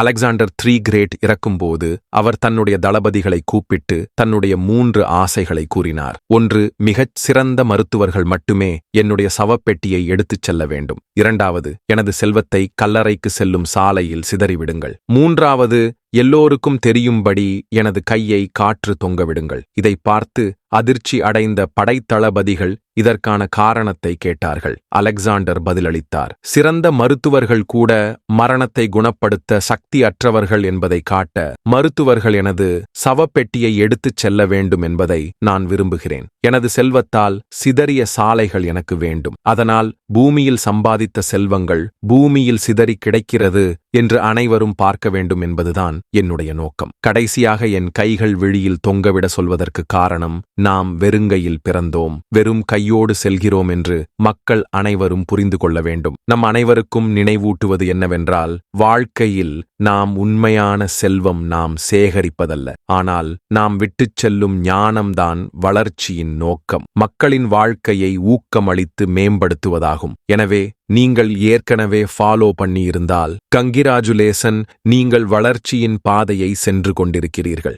Alexander three great இறக்கும்போது அவர் தன்னுடைய தளபதிகளை கூப்பிட்டு தன்னுடைய மூன்று ஆசைகளை கூறினார். ஒன்று மிகச் சிறந்த மருத்துவர்கள் மட்டுமே என்னுடைய சவப்பெட்டியை எடுத்துச் செல்ல வேண்டும். இரண்டாவது எனது செல்வத்தை கல்லறைக்கு செல்லும் சாலையில் சிதறிவிடுங்கள். மூன்றாவது எல்லோருக்கும் தெரியும்படி எனது கையை காற்று தொங்கவிடுங்கள் இதை பார்த்து அதிர்ச்சி அடைந்த படைத்தளபதிகள் இதற்கான காரணத்தை கேட்டார்கள். அலெக்சாண்டர் பதிலளித்தார். சிறந்த மருத்துவர்கள் கூட மரணத்தை குணப்படுத்த சக்தி அற்றவர்கள் என்பதை காட்ட மருத்துவர்கள் எனது சவப்பெட்டியை எடுத்துச் செல்ல வேண்டும் என்பதை நான் விரும்புகிறேன். எனது செல்வத்தால் சிதறிய சாலைகள் எனக்கு வேண்டும். அதனால் பூமியில் சம்பாதித்த செல்வங்கள் பூமியில் சிதறி கிடைக்கிறது என்று அனைவரும் பார்க்க வேண்டும் என்பதுதான் என்னுடைய நோக்கம். கடைசியாக என் கைகள் விழியில் தொங்கவிட சொல்வதற்கு காரணம் நாம் வெறுங்கையில் பிறந்தோம் வெறும் கையோடு செல்கிறோம் என்று மக்கள் அனைவரும் புரிந்து கொள்ள வேண்டும். நம் அனைவருக்கும் நினைவூட்டுவது என்னவென்றால் வாழ்க்கையில் நாம் உண்மையான செல்வம் நாம் சேகரிப்பதல்ல. ஆனால் நாம் விட்டுச் செல்லும் ஞானம்தான் வளர்ச்சியின் நோக்கம். மக்களின் வாழ்க்கையை ஊக்கமளித்து மேம்படுத்துவதாகும். எனவே நீங்கள் ஏற்கனவே ஃபாலோ பண்ணியிருந்தால் கங்கிராஜுலேசன் நீங்கள் வளர்ச்சியின் பாதையை சென்று கொண்டிருக்கிறீர்கள்.